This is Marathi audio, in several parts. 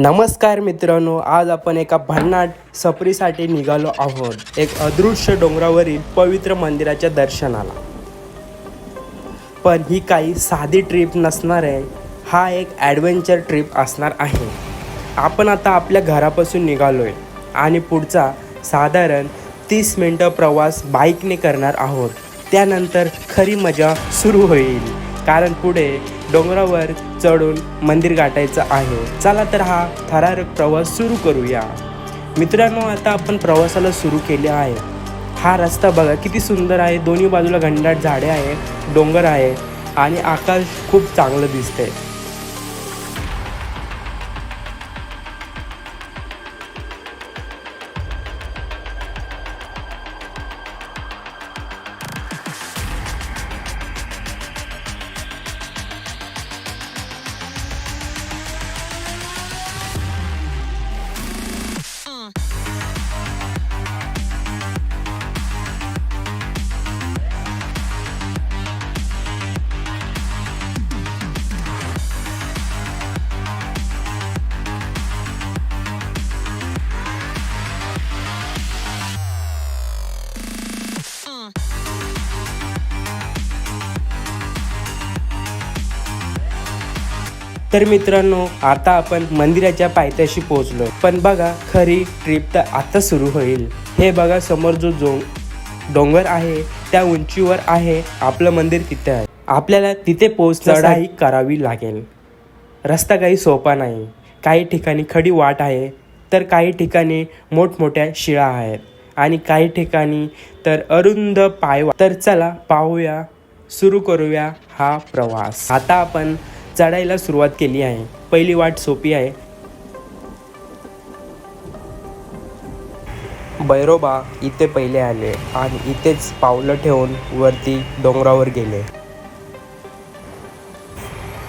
नमस्कार मित्रांनो आज आपण एका भन्नाट सफरीसाठी निघालो आहोत. एक अदृश्य डोंगरावरील पवित्र मंदिराच्या दर्शनाला. पण ही काही साधी ट्रिप नसणार आहे. हा एक ॲडव्हेंचर ट्रिप असणार आहे. आपण आता आपल्या घरापासून निघालो आहे आणि पुढचा साधारण तीस मिनटं प्रवास बाईकने करणार आहोत. त्यानंतर खरी मजा सुरू होईल. कारण पुढे डोंगरावर चढून मंदिर गाठायचं आहे. चला तर हा थरारक प्रवास सुरू करूया. मित्रांनो आता आपण प्रवासाला सुरू केले आहे. हा रस्ता बघा किती सुंदर आहे. दोन्ही बाजूला घनदाट झाडे आहे डोंगर आहे आणि आकाश खूप चांगलं दिसतंय. तर मित्रांनो आता आपण मंदिराच्या पायथ्याशी पोहोचलो. पण बघा खरी ट्रिप तर आता सुरू होईल. हे बघा समोर जो जो डोंगर आहे त्या उंचीवर आहे आपलं मंदिर तिथे आहे. आपल्याला तिथे पोहोच चढाई करावी लागेल. रस्ता काही सोपा नाही. काही ठिकाणी खडी वाट आहे तर काही ठिकाणी मोठमोठ्या शिळा आहेत. आणि काही ठिकाणी तर अरुंद पायवा तर चला पाहूया सुरू करूया हा प्रवास. आता आपण चढायला सुरुवात केली आहे. पहिली वाट सोपी आहे. बैरोबा इथे पहिले आले आणि इथेच पावलं ठेवून वरती डोंगरावर गेले.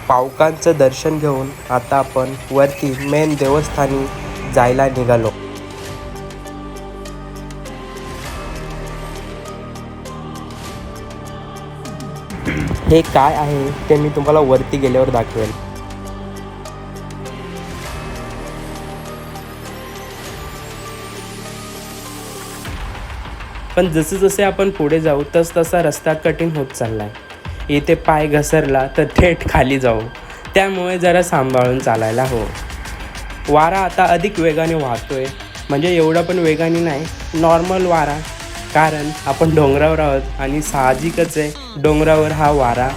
पावकांचं दर्शन घेऊन आता आपण वरती मेन देवस्थानी जायला निघालो. हे काय आहे ते मी तुम्हाला वरती गेल्यावर दाखवेल. पण जसे जसे आपण पुढे जाऊ तस तसा रस्ता कठीण होत चाललाय. इथे पाय घसरला तर थेट खाली जाऊ. त्यामुळे जरा सांभाळून चालायला हो वारा आता अधिक वेगाने वाहतोय. म्हणजे एवढा पण वेगाने नाही नॉर्मल वारा. कारण आपण डोंगरावर आहोत आणि साहजिकच आहे डोंगरावर हा वारा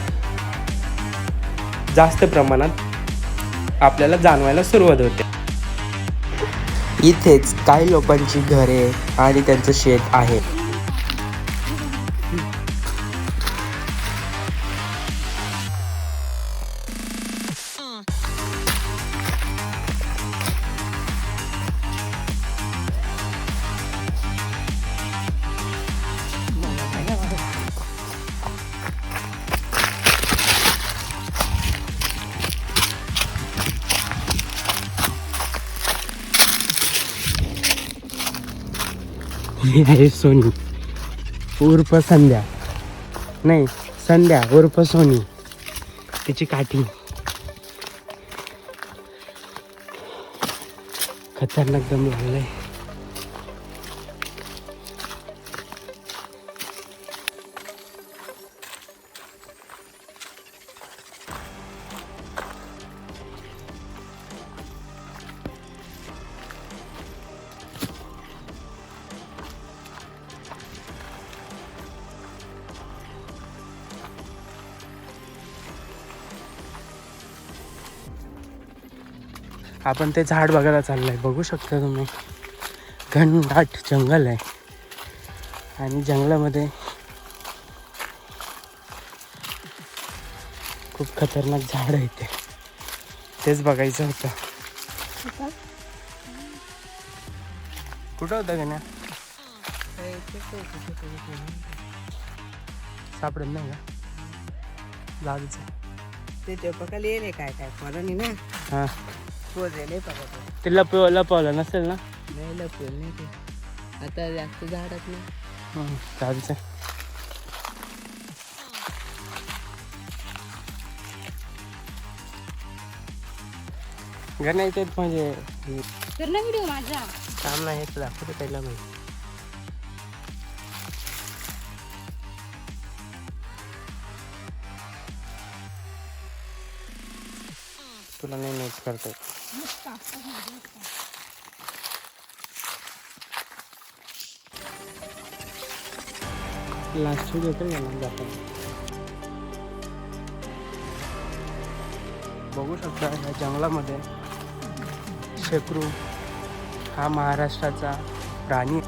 जास्त प्रमाणात आपल्याला जाणवायला सुरुवात होते. इथेच काही लोकांची घरे आणि त्यांचं शेत आहे. ही आहे सोनी. उर्फ संध्या. नाही संध्या उर्फ सोनी. तिची काठी. खतरनाक दम लागलाय. आपण ते झाड बघायला चाललंय. बघू शकता तुम्ही. घनदाट जंगल आहे. आणि जंगलामध्ये खूप खतरनाक झाड आहे ते. तेच बघायचं होतं. कुठं होतं गण्या? सापडत नाही का? जागच ते काय काय? मला नाही ना हां पोजले पका ते लपव लपवलं नसेल ना? नाही लपवेल नाही ते. आता जास्त झाडात ना चालचं गणायचे म्हणजे कर ना व्हिडिओ माझा. काम नाही हेच दाखवतो पहिला मी. तुला नाही नेट करतो लास्ट देतो ना जातो बघू शकता या जंगलामध्ये शेकरू हा महाराष्ट्राचा प्राणी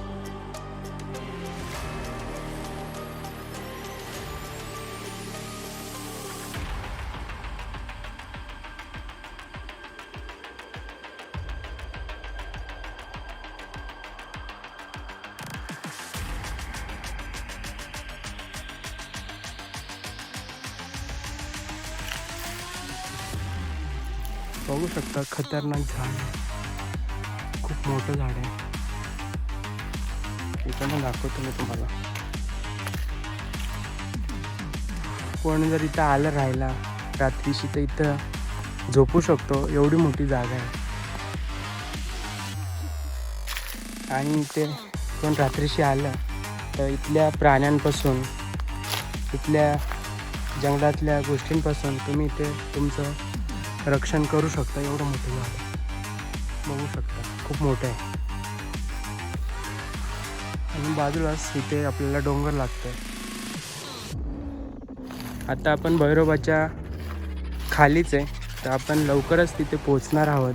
खतरनाक झाड आहे. खूप मोठं झाड आहे. इकडनं दाखवतो मी तुम्हाला. कोण जर इथं आलं राहिला रात्रीशी तर इथं झोपू शकतो. एवढी मोठी जागा आहे. आणि इथे कोण रात्रीशी आलं तर इथल्या प्राण्यांपासून इथल्या जंगलातल्या गोष्टींपासून तुम्ही इथे तुमचं रक्षण करू शकता एवढं मोठं झाड बघू शकता खूप मोठं आहे. आणि बाजूलाच इथे आपल्याला डोंगर लागतं आता आपण भैरोबाच्या खालीच आहे तर आपण लवकरच तिथे पोचणार आहोत.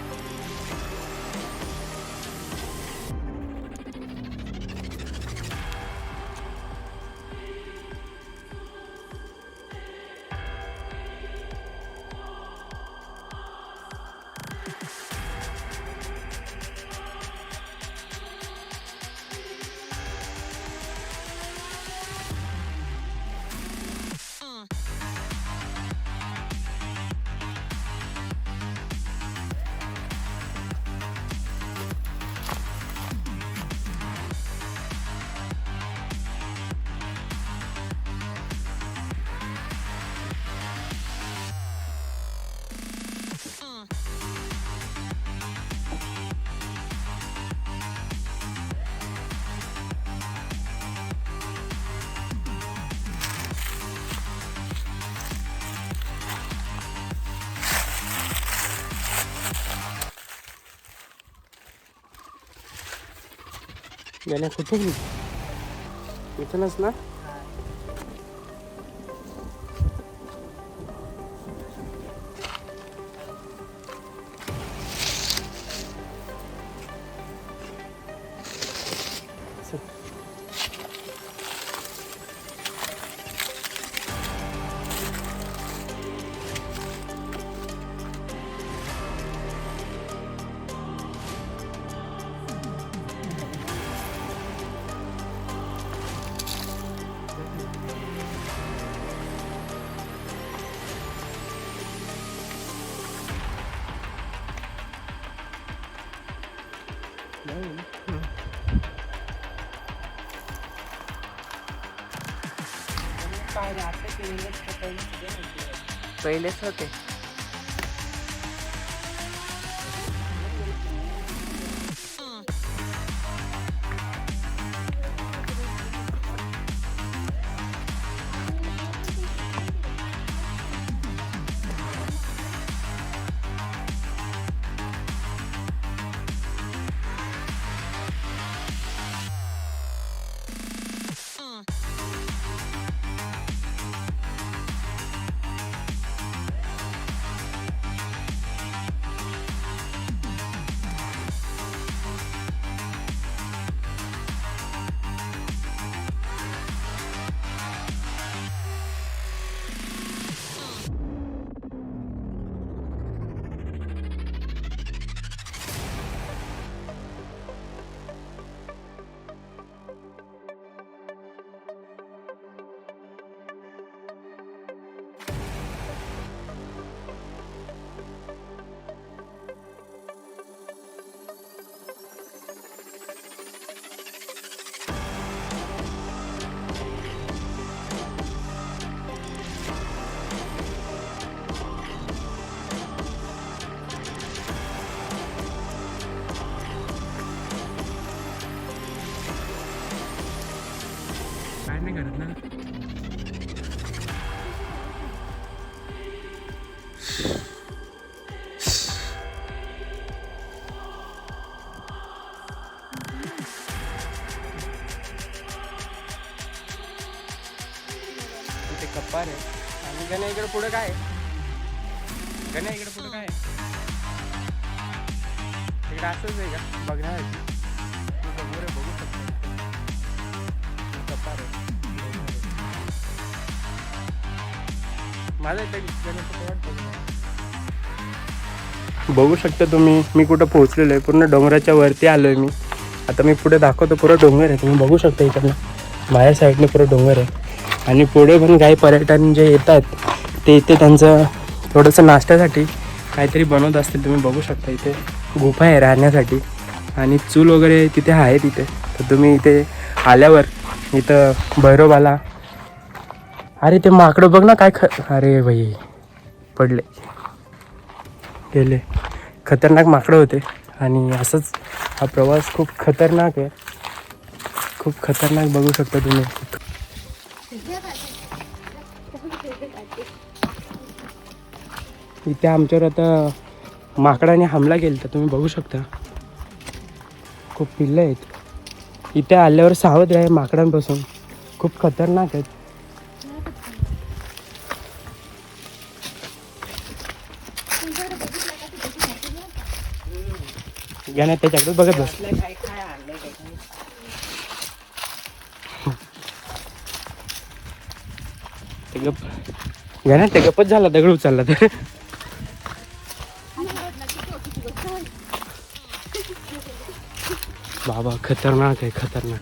गेल्या कुठे गेली इथूनच ना चल. पहिलेच होते व्यापार आहे. आणि गण्या इकडे पुढे काय आहे? गण्या इकडे पुढे काय आहे? इकडे असंच आहे का? बघण्यासाठी बघू रे बघू शकतो. कप्पार आहे. माझा बघू शकता तुम्ही मी कुठं पोहोचलेलो आहे. पूर्ण डोंगराच्या वरती आलो आहे मी. आता मी पुढे दाखवतो पुरं डोंगर आहे. तुम्ही बघू शकता इकडनं. बाहेर साईडने पुरं डोंगर आहे. आणि पुढे पण काही पर्यटन जे येतात ते इथे त्यांचं थोडंसं नाश्त्यासाठी काहीतरी बनवत असतील. तुम्ही बघू शकता इथे गुफा आहे राहण्यासाठी. आणि चूल वगैरे तिथे आहे तिथे तर तुम्ही इथे आल्यावर इथं भैरोबाला अरे ते माकडं बघ ना काय ख अरे भाई पडले. गेले. खतरनाक माकडं होते. आणि असंच हा प्रवास खूप खतरनाक आहे. खूप खतरनाक बघू शकता तुम्ही. इथे आमच्यावर आता माकडाने हमला केला तुम्ही बघू शकता. खूप पिल्लं आहेत. इथे आल्यावर सावध आहे माकडांपासून. खूप खतरनाक आहेत. घ्या त्याच्याकडे बघत बस. ते गप घ्या ते गप्पच झाला दगड उचलला तर. खतरनाक आहे खतरनाक.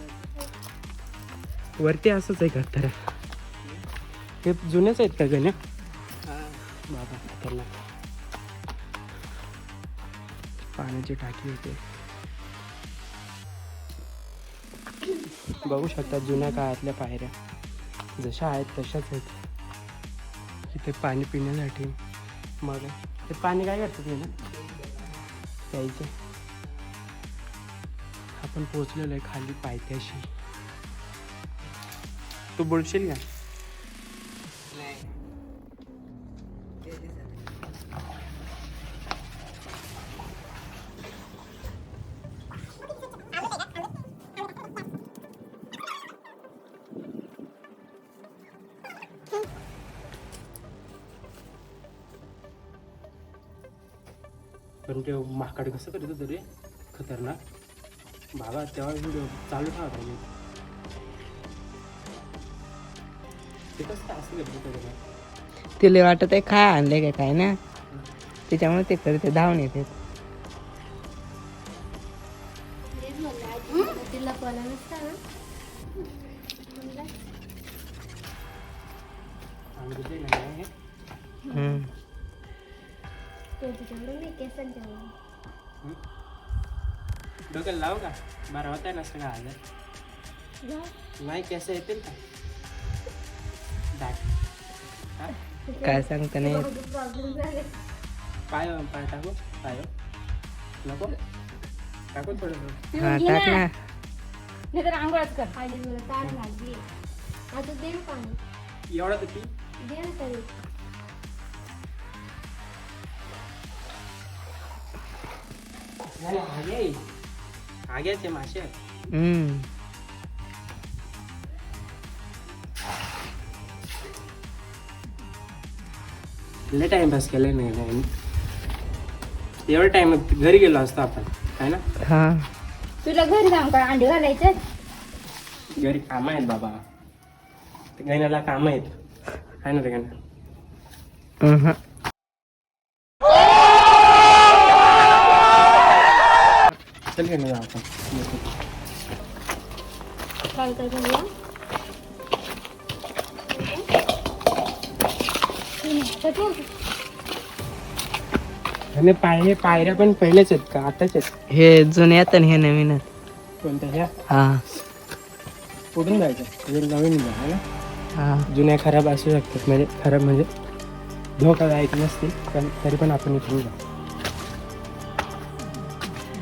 वरती असंच आहे का हे जुनेच आहेत का गण्या? बाबा खतरनाक. पाण्याची टाकी होते. बघू शकता जुन्या काळातल्या पायऱ्या. जशा आहेत तशाच आहेत. इथे पाणी पिण्यासाठी मग ते पाणी काय करतात ना? प्यायचे. आपण पोचलेलो आहे खाली पायथ्याशी. तू बोलशील का? पण ते माकड कसं करत होतं रे खतरनाक. बाबा तेव्हा व्हिडिओ चालू ठेवा पाहिजे ते कसं काय असं करत होतं त्याला? तिला वाटत आहे काय आणले काय काय ना त्याच्यामुळे ते करते धावून येते तिला कोणा नसता ना सांगितलंय ना हे. हम्म. तो तिच्याकडे नाही केसन हं? डोक्याला लावू का बरं होत आहे ना सगळं आजार नाही केस येतील का दाट हा? काय सांगता नाही पाय पाय टाकू पाय नको टाकू थोडं हा टाक ना नाही तर आंघोळच कर पाहिजे आता दे ना पाणी एवढा तर दे ना आहे. आग्याचे मासे आहेत. हम्म. लय टाइमपास केलाय नाही नाही एवढा टाइम घरी गेलो असतो आपण आहे ना हा तुला घरी जाऊन काय अंडे घालायचे? घरी कामं आहेत बाबा ते गण्याला कामं आहेत आहे ना ते गण्या चल जाऊ आपण. काय काय करूया आणि पाय हे पायऱ्या पण पहिलेच आहेत का? आताच आहेत. हे जुन्यात आणि हे नवीनच कोणत्या? ह्या? हा. पुढून जायचं. म्हणजे नवीन जा है ना? हा. जुन्या खराब असू शकतात म्हणजे खराब म्हणजे धोकादायक नसतील पण तरी पण आपण इथून जाऊ.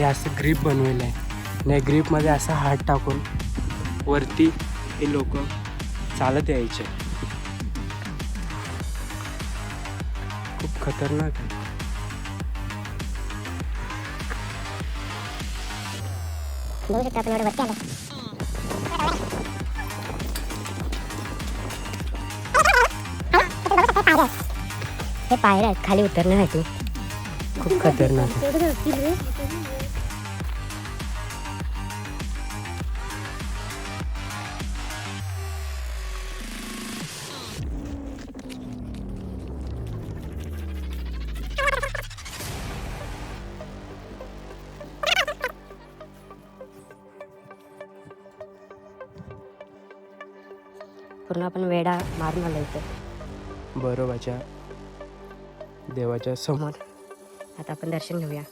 हे असं ग्रीप बनवलेलं आहे. आणि या ग्रीपमध्ये असा हात टाकून वरती हे लोक चालत यायचे. खूप खतरनाक आहे. बघू शकता आपण एवढं वरती आलं हे पायऱ्या आहेत खाली उतरण्यासाठी. खूप खतरनाक पूर्ण आपण वेडा मारून आलो इथे. बरोबाच्या देवाच्या समोर. आता आपण दर्शन घेऊया.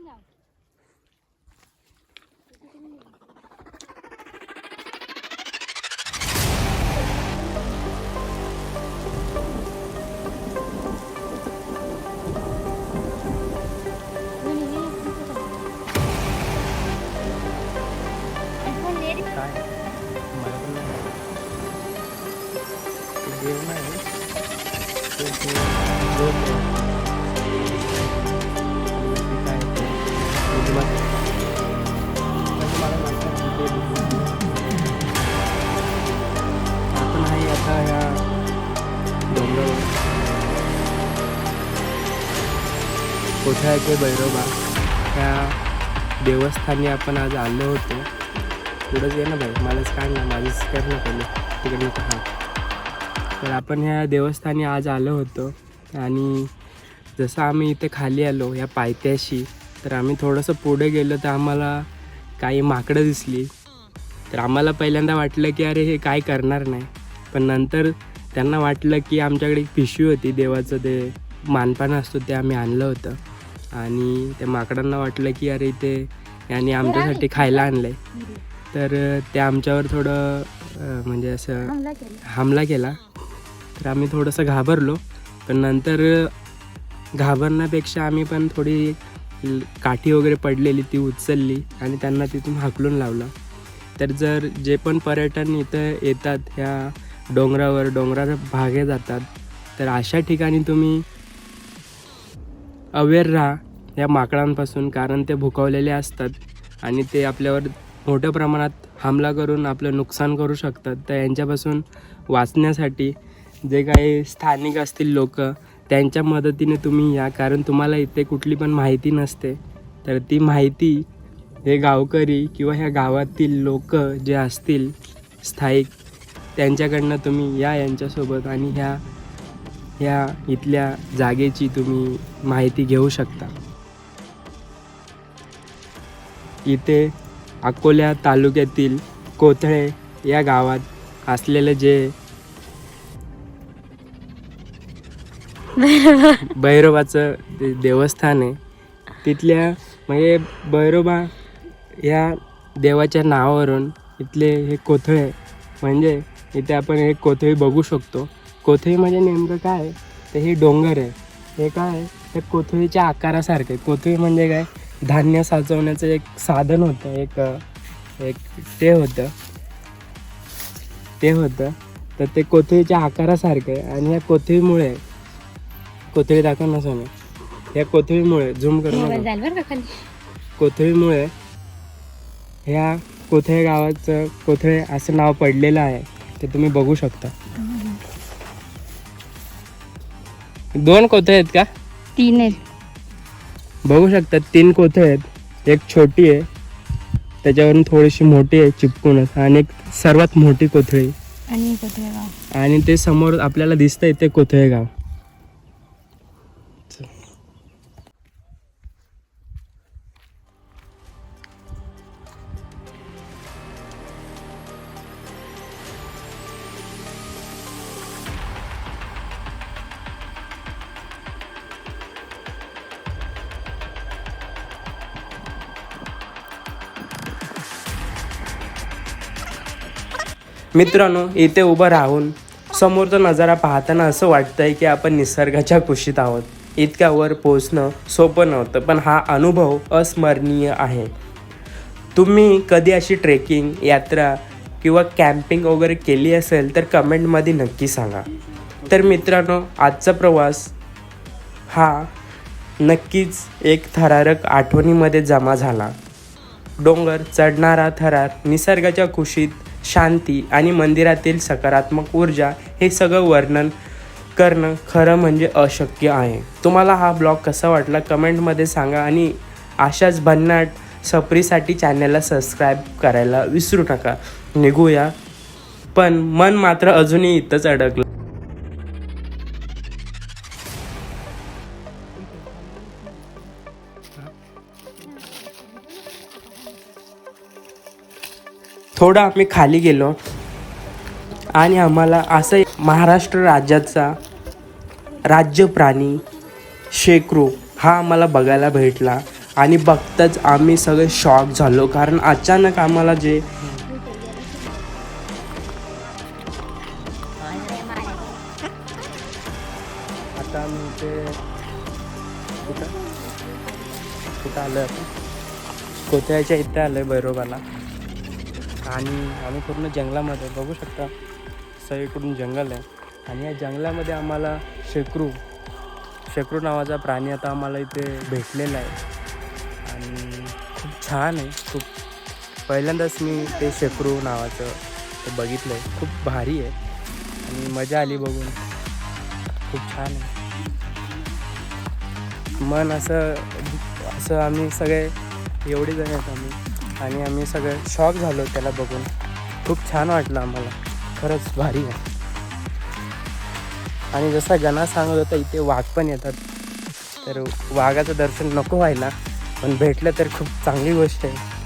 इकडून कुठे आहे ते भैरोबा. त्या देवस्थानी आपण आज आलो होतो. पुढंच ये ना भाई मलाच काय ना माझीच कर ना पहिले. तिकडे हां तर आपण ह्या देवस्थानी आज आलो होतो आणि जसं आम्ही इथे खाली आलो या पायथ्याशी तर आम्ही थोडंसं पुढे गेलो तर आम्हाला काही माकडं दिसली. तर आम्हाला पहिल्यांदा वाटलं की अरे हे काय करणार नाही. पण नंतर त्यांना वाटलं की आमच्याकडे एक पिशवी होती देवाचं ते मानपान असतो ते आम्ही आणलं होतं. आणि त्या माकडांना वाटलं की अरे इथे यांनी आमच्यासाठी खायला आणलं आहे तर ते आमच्यावर थोडं म्हणजे असं हमला केला. तर आम्ही थोडंसं घाबरलो. पण नंतर घाबरण्यापेक्षा आम्ही पण थोडी काठी वगैरे पडलेली ती उचलली आणि त्यांना तिथून हाकलून लावलं. तर जर जे पण पर्यटन इथं येतात ह्या डोंगरावर डोंगराच्या भागे जातात तर अशा ठिकाणी तुम्ही अवेअर राहा या माकडांपासून कारण ते भुकवलेले असतात आणि ते आपल्यावर मोठ्या प्रमाणात हमला करून आपलं नुकसान करू शकतात. तर यांच्यापासून वाचण्यासाठी जे काही स्थानिक असतील लोक त्यांच्या मदतीने तुम्ही या कारण तुम्हाला इथे कुठली पण माहिती नसते. तर ती माहिती हे गावकरी किंवा ह्या गावातील लोक जे असतील स्थायिक त्यांच्याकडनं तुम्ही या यांच्यासोबत आणि ह्या ह्या इथल्या जागेची तुम्ही माहिती घेऊ शकता. इथे अकोल्या तालुक्यातील कोथळे या गावात असलेलं जे भैरोबाचं देवस्थान आहे तिथल्या म्हणजे भैरोबा या देवाच्या नावावरून इथले हे कोथळे म्हणजे इथे आपण एक कोथळी बघू शकतो. कोथळी म्हणजे नेमकं काय? आहे? तर हे डोंगर आहे. हे काय? आहे? हे कोथळीच्या आकारासारखे कोथळी म्हणजे काय? धान्य साचवण्याचं एक साधन होतं. एक एक ते होतं. ते होतं. तर ते कोथळीच्या आकारासारखं आहे. आणि या कोथळीमुळे कोथळी दाखव ना सोने या कोथळीमुळे झूम करून कोथळीमुळे ह्या कोथळे गावाचं कोथळे असं नाव पडलेलं आहे. ते तुम्ही बघू शकता. दोन कोथळे आहेत का? तीन आहे बघू शकता तीन कोथळे आहेत. एक छोटी आहे. त्याच्यावरून थोडीशी मोठी आहे चिपकूनच. आणि एक सर्वात मोठी कोथळी. आणि ते समोर आपल्याला दिसतंय ते कोथळे गाव मित्रांनो इथे उभं राहून समोरचा नजारा पाहताना असं वाटतंय की आपण निसर्गाच्या कुशीत आहोत. इतक्या वर पोचणं सोपं नव्हतं पण हा अनुभव अस्मरणीय आहे. तुम्ही कधी अशी ट्रेकिंग यात्रा किंवा कॅम्पिंग वगैरे केली असेल तर कमेंटमध्ये नक्की सांगा. तर मित्रांनो आजचा प्रवास हा नक्कीच एक थरारक आठवणीमध्ये जमा झाला. डोंगर चढणारा थरार निसर्गाच्या कुशीत शांती आणि मंदिरातील सकारात्मक ऊर्जा हे सगळं वर्णन करणं खरं म्हणजे अशक्य आहे. तुम्हाला हा ब्लॉग कसा वाटला कमेंटमध्ये सांगा आणि अशाच भन्नाट सपरीसाठी चॅनलला सबस्क्राईब करायला विसरू नका. निघूया. पण मन मात्र अजूनही इथंच अडकलं. थोडं आम्ही खाली गेलो. आणि आम्हाला असं महाराष्ट्र राज्याचा राज्य प्राणी शेकरू हा आम्हाला बघायला भेटला. आणि बघताच आम्ही सगळे शॉक झालो. कारण अचानक आम्हाला जे आता आम्ही इथे कुठं कुठं आलो कोथळ्याच्या इथे आहे भैरोबाला. आणि आम्ही पूर्ण जंगलामध्ये बघू शकता सगळीकडून जंगल आहे. आणि या जंगलामध्ये आम्हाला शेकरू शेकरू नावाचा प्राणी आता आम्हाला इथे भेटलेला आहे. आणि खूप छान आहे खूप. पहिल्यांदाच मी ते शेकरू नावाचं ते बघितलं आहे खूप भारी आहे. आणि मजा आली बघून. खूप छान आहे. मन असं असं आम्ही सगळे एवढे जण आहेत आम्ही. आणि आम्ही सगळे शॉक झालो त्याला बघून. खूप छान वाटलं आम्हाला. खरंच भारी आहे. आणि जसा गणा सांगत होता इथे वाघ पण येतात. तर वाघाचं दर्शन नको व्हायला पण भेटलं तर खूप चांगली गोष्ट आहे.